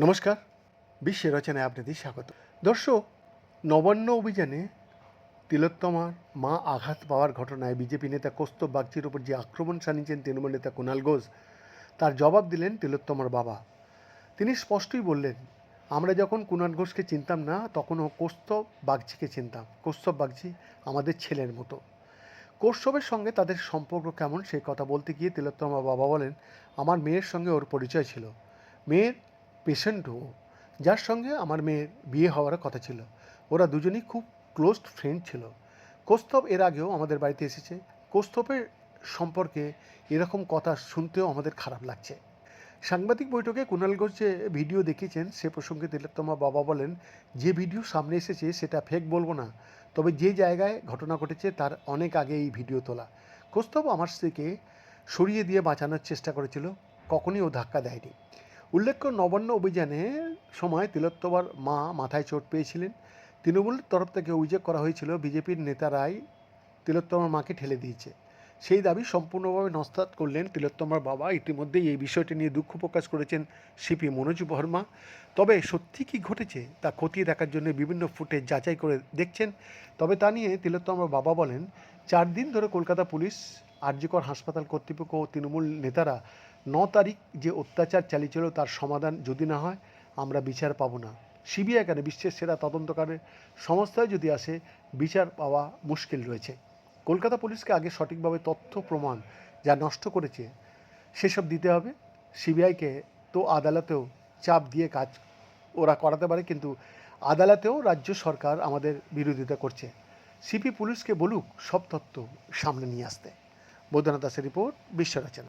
নমস্কার। বিশ্বের রচনায় আপনাদের স্বাগত। দর্শক, নবান্ন অভিযানে তিলোত্তমার মা আঘাত পাওয়ার ঘটনায় বিজেপি নেতা কৌস্তব বাগচির উপর যে আক্রমণ সানিয়েছেন তৃণমূল নেতা কুণাল ঘোষ, তার জবাব দিলেন তিলোত্তমার বাবা। তিনি স্পষ্টই বললেন, আমরা যখন কুণাল ঘোষকে চিনতাম না, তখনও কৌস্তব বাগচিকে চিনতাম। কৌস্তব বাগচি আমাদের ছেলের মতো। কৌস্তবের সঙ্গে তাদের সম্পর্ক কেমন, সেই কথা বলতে গিয়ে তিলোত্তমা বাবা বলেন, আমার মেয়ের সঙ্গে ওর পরিচয় ছিল। মেয়ের পেশেন্টও, যার সঙ্গে আমার মেয়ের বিয়ে হওয়ার কথা ছিল। ওরা দুজনেই খুব ক্লোজ ফ্রেন্ড ছিল। কৌস্তব এর আগেও আমাদের বাড়িতে এসেছে। কৌস্তবের সম্পর্কে এরকম কথা শুনতেও আমাদের খারাপ লাগছে। সাংবাদিক বৈঠকে কুণাল যে ভিডিও দেখিয়েছেন, সে প্রসঙ্গে তিলোত্তমা বাবা বলেন, যে ভিডিও সামনে এসেছে, সেটা ফেক বলব না। তবে যে জায়গায় ঘটনা ঘটেছে, তার অনেক আগে এই ভিডিও তোলা। কৌস্তব আমার স্ত্রীকে সরিয়ে দিয়ে বাঁচানোর চেষ্টা করেছিল। কখনই ও ধাক্কা দেয়নি। উল্লেখ্য নবান্ন অভিযানের সময় তিলোত্তমার মা মাথায় চোট পেয়েছিলেন। তৃণমূলের তরফ থেকে অভিযোগ করা হয়েছিল, বিজেপির নেতারাই তিলোত্তমার মাকে ঠেলে দিয়েছে। সেই দাবি সম্পূর্ণভাবে নস্তাত করলেন তিলোত্তমার বাবা। ইতিমধ্যেই এই বিষয়টি নিয়ে দুঃখ প্রকাশ করেছেন সিপি মনোজ বর্মা। তবে সত্যি কি ঘটেছে তা খতিয়ে দেখার জন্য বিভিন্ন ফুটেজ যাচাই করে দেখছেন। তবে তা নিয়ে তিলোত্তমার বাবা বলেন, চার দিন ধরে কলকাতা পুলিশ আরজিকর হাসপাতাল কর্তৃপক্ষ ও তৃণমূল নেতারা ন তারিখ যে অত্যাচার চালিয়েছিল তার সমাধান যদি না হয়, আমরা বিচার পাবো না। সিবিআই কেন বিশ্বের সেরা তদন্তকারের সংস্থায় যদি আসে, বিচার পাওয়া মুশকিল রয়েছে। কলকাতা পুলিশকে আগে সঠিকভাবে তথ্য, প্রমাণ যা নষ্ট করেছে, সেসব দিতে হবে। সিবিআইকে তো আদালতেও চাপ দিয়ে কাজ ওরা করাতে পারে, কিন্তু আদালতেও রাজ্য সরকার আমাদের বিরোধিতা করছে। সিপি পুলিশকে বলুক সব তথ্য সামনে নিয়ে আসতে। বৈদ্যনাথ দাসের রিপোর্ট বিশ্ব রচনা